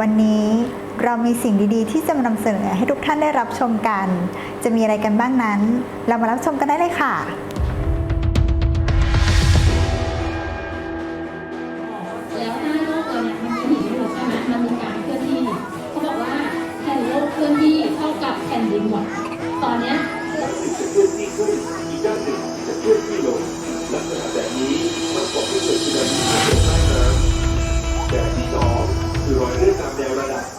วันนี้เรามีสิ่งดีๆ ที่จะมานำเสนอให้ทุกท่านได้รับชมกัน จะมีอะไรกันบ้างนั้น เรามารับชมกันได้เลยค่ะ แล้วหน้าโลกเราเนี่ยมันมีหินอยู่ใช่ไหมมันมีการเคลื่อนที่เขาบอกว่าแผ่นโลกเคลื่อนที่เท่ากับแผ่นดินไหวตอนเนี้ยอีกด้านหนึ่งจะเคลื่อนที่ลงลักษณะแบบนี้มันก่อให้เกิดสึนามิ คือรอยเลื่อนตามแนวระดับ